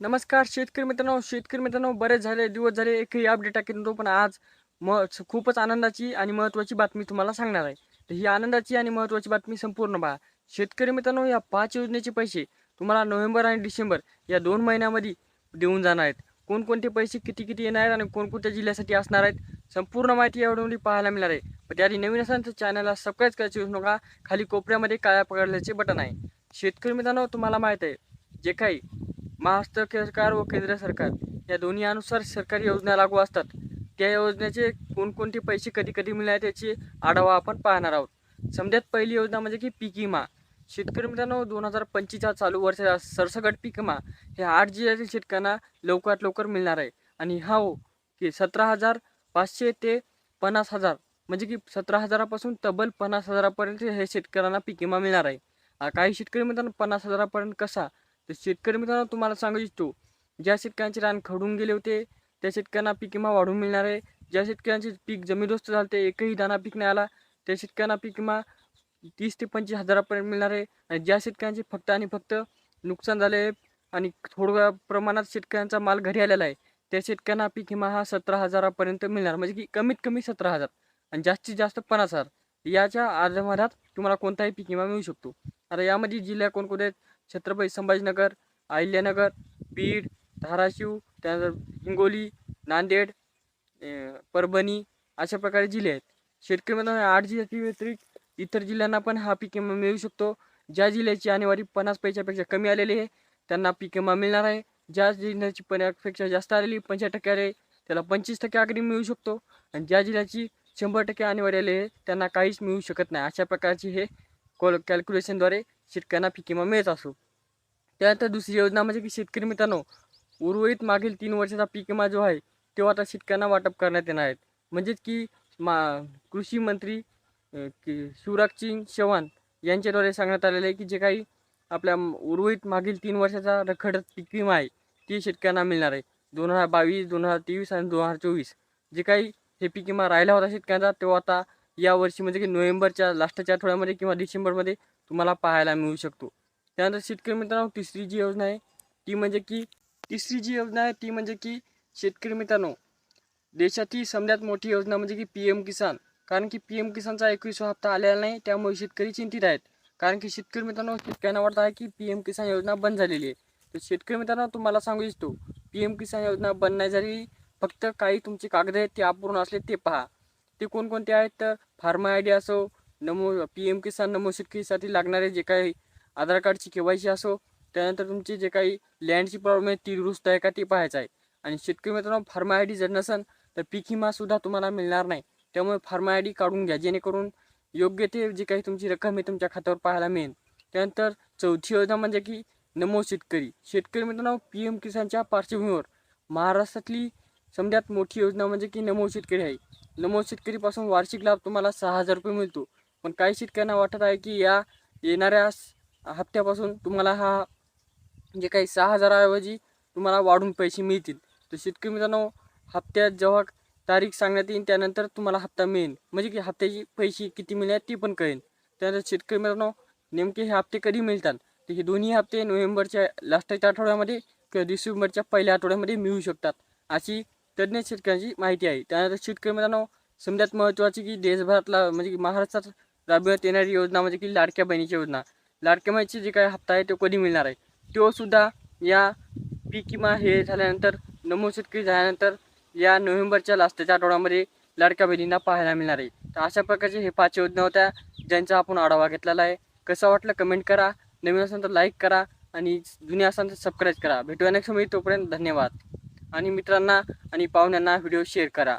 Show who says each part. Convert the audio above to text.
Speaker 1: नमस्कार शेतकरी मित्रांनो शेतकरी मित्रांनो बरेच झाले दिवस झाले एकही अपडेट टाकत नव्हतो पण आज म खूपच आनंदाची आणि महत्त्वाची बातमी तुम्हाला सांगणार आहे. तर ही आनंदाची आणि महत्त्वाची बातमी संपूर्ण पहा. शेतकरी मित्रांनो या पाच योजनेचे पैसे तुम्हाला नोव्हेंबर आणि डिसेंबर या दोन महिन्यामध्ये देऊन जाणार आहेत. कोणकोणते पैसे किती किती येणार आहेत आणि कोणकोणत्या जिल्ह्यासाठी असणार आहेत संपूर्ण माहिती या व्हिडिओमध्ये पाहायला मिळणार आहे. पण त्याआधी नवीन असाल तर चॅनलला सबस्क्राईब करायची विसरू नका. खाली कोपऱ्यामध्ये काळ्या पकडल्याचे बटन आहे. शेतकरी मित्रांनो तुम्हाला माहीत आहे जे काही महाराष्ट्र सरकार व केंद्र सरकार या दोन्ही अनुसार सरकारी योजना लागू असतात. त्या योजनेचे कोणकोणते पैसे कधी कधी मिळणार त्याची आढावा आपण पाहणार आहोत. समजात पहिली योजना म्हणजे की पीक विमा. शेतकरी मित्रांनो दोन हजार पंचवीसच्या चालू वर्षाचा सरसगट पीक विमा हे आठ जिल्ह्यातील शेतकऱ्यांना लवकरात लवकर मिळणार आहे. आणि हा हो की सतरा हजार पाचशे ते पन्नास हजार म्हणजे की सतरा हजारापासून तब्बल पन्नास हजारापर्यंत हे शेतकऱ्यांना पीक विमा मिळणार आहे. काही शेतकरी मित्रांनो पन्नास हजारापर्यंत कसा तर शेतकरी मित्रांनो तुम्हाला सांगू इच्छितो ज्या शेतकऱ्यांचे रान खडून गेले होते त्या शेतकऱ्यांना पीक विमा वाढून मिळणार आहे. ज्या शेतकऱ्यांचे पीक जमीनदोस्त झाले ते एकही दाना पीक नाही आला त्या शेतकऱ्यांना पीक विमा तीस ते पंचवीस हजारापर्यंत मिळणार आहे. आणि ज्या शेतकऱ्यांचे फक्त आणि फक्त नुकसान झाले आहे आणि थोड्या प्रमाणात शेतकऱ्यांचा माल घरी आलेला आहे त्या शेतकऱ्यांना पीक विमा हा सतरा हजारापर्यंत मिळणार म्हणजे की कमीत कमी सतरा हजार आणि जास्तीत जास्त पन्नास हजार. याच्या आधारात तुम्हाला कोणताही पीक विमा मिळू शकतो. आता यामध्ये जिल्ह्या कोणकोणत्या आहेत? छत्रपती संभाजीनगर अहिल्यानगर बीड धाराशिव त्यानंतर हिंगोली नांदेड परभणी अशा प्रकारे जिल्हे आहेत. शेतकरीमध्ये आठ जिल्ह्याच्या व्यतिरिक्त इतर जिल्ह्यांना पण हा पीक विमा मिळू शकतो. ज्या जिल्ह्याची आणेवारी पन्नास पैशापेक्षा कमी आलेली आहे त्यांना पीक विमा मिळणार आहे. ज्या जिल्ह्याची पन्नासपेक्षा जास्त आलेली पंचाळीस टक्के आले त्याला पंचवीस टक्के आकडी मिळू शकतो. आणि ज्या जिल्ह्याची शंभर टक्के आणेवारी आले आहे त्यांना काहीच मिळू शकत नाही. अशा प्रकारची हे कॉल कॅल्क्युलेशनद्वारे शेतकऱ्यांना पीक विमा मिळत असो. त्यानंतर दुसरी योजना म्हणजे की शेतकरी मित्रांनो उर्वरित मागील तीन वर्षाचा पीक विमा जो आहे तो आता शेतकऱ्यांना वाटप करण्यात येणार आहेत म्हणजेच की मा कृषी मंत्री की शिवराज सिंग चव्हाण यांच्याद्वारे सांगण्यात आलेलं आहे की जे काही आपल्या उर्वरित मागील तीन वर्षाचा रखड पीक विमा आहे ती शेतकऱ्यांना मिळणार आहे. दोन हजार बावीस दोन हजार तेवीस आणि दोन हजार चोवीस. जे काही हे पीक विमा राहिला होता शेतकऱ्यांचा तो आता यावर्षी म्हणजे की नोव्हेंबरच्या लास्टच्या आठवड्यामध्ये किंवा डिसेंबरमध्ये तुम्हाला पाहायला मिळू शकतो. त्यानंतर शेतकरी मित्रांनो तिसरी जी योजना आहे ती म्हणजे की तिसरी जी योजना आहे ती म्हणजे की शेतकरी मित्रांनो देशाची समजात मोठी योजना म्हणजे की पी एम किसान. कारण की पी एम किसानचा एकवीसवा हप्ता आलेला नाही त्यामुळे शेतकरी चिंतित आहेत. कारण की शेतकरी मित्रांनो शेतकऱ्यांना वाटत आहे की पी एम किसान योजना बंद झालेली आहे. तर शेतकरी मित्रांनो तुम्हाला सांगू इच्छितो पी एम किसान योजना बंद नाही झाली फक्त काही तुमचे कागद आहेत ते अपूर्ण असले ते पहा. ते कोणकोणते आहेत? तर फार्मा आय डी असो नमो पी एम किसान नमो शेतकरीसाठी लागणारे जे काही आधार कार्डची के वाय सी असो त्यानंतर तुमची जे काही लँडची प्रॉब्लेम आहे ती दुरुस्त आहे का ते पाहायचं आहे. आणि शेतकरी मित्रांनो फार्मा आय डी जर नसेल तर पीक विमासुद्धा तुम्हाला मिळणार नाही. त्यामुळे फार्मा आय डी काढून घ्या जेणेकरून योग्य ते जी काही तुमची रक्कम आहे तुमच्या खात्यावर पाहायला मिळेल. त्यानंतर चौथी योजना म्हणजे की नमो शेतकरी. शेतकरी मित्रांनो पी एम किसानच्या पार्श्वभूमीवर महाराष्ट्रातली समजात मोठी योजना म्हणजे की नमो शेतकरी आहे. नमो शेतकरीपासून वार्षिक लाभ तुम्हाला सहा हजार रुपये मिळतो. पण काही शेतकऱ्यांना वाटत आहे की या येणाऱ्या हप्त्यापासून तुम्हाला हा जे काही सहा हजाराऐवजी तुम्हाला वाढून पैसे मिळतील. तर शेतकरी मित्रांनो हप्त्यात जेव्हा तारीख सांगण्यात येईल त्यानंतर तुम्हाला हप्ता मिळेल. म्हणजे की हप्त्याची पैसे किती मिळणार ती पण कळेल. त्यानंतर शेतकरी मित्रांनो नेमके हे हप्ते कधी मिळतात? तर हे दोन्ही हप्ते नोव्हेंबरच्या लास्टच्या आठवड्यामध्ये किंवा डिसेंबरच्या पहिल्या आठवड्यामध्ये मिळू शकतात. अशी तज्ज्ञ शेतकऱ्यांची माहिती आहे. त्यानंतर शेतकरी मित्रांनो समजात महत्त्वाची की देशभरातला म्हणजे की महाराष्ट्रात राबविण्यात येणारी योजना म्हणजे की लाडक्या बहिणीची योजना. लाडक्या बहिणीचे जे काही हप्ता आहे तो कधी मिळणार आहे? तो सुद्धा या पीक विमा हे झाल्यानंतर नमो शेतकरी झाल्यानंतर या नोव्हेंबरच्या लास्टच्या आठवड्यामध्ये लाडक्या बहिणींना पाहायला मिळणार आहे. तर अशा प्रकारचे हे पाच योजना होत्या ज्यांचा आपण आढावा घेतलेला आहे. कसं वाटलं कमेंट करा. नवीन असेल तर लाईक करा आणि जुने असाल तर सबस्क्राईब करा. भेटूया नेक्स्ट मी तोपर्यंत धन्यवाद. आणि मित्रांना आणि पाहुण्यांना व्हिडिओ शेअर करा.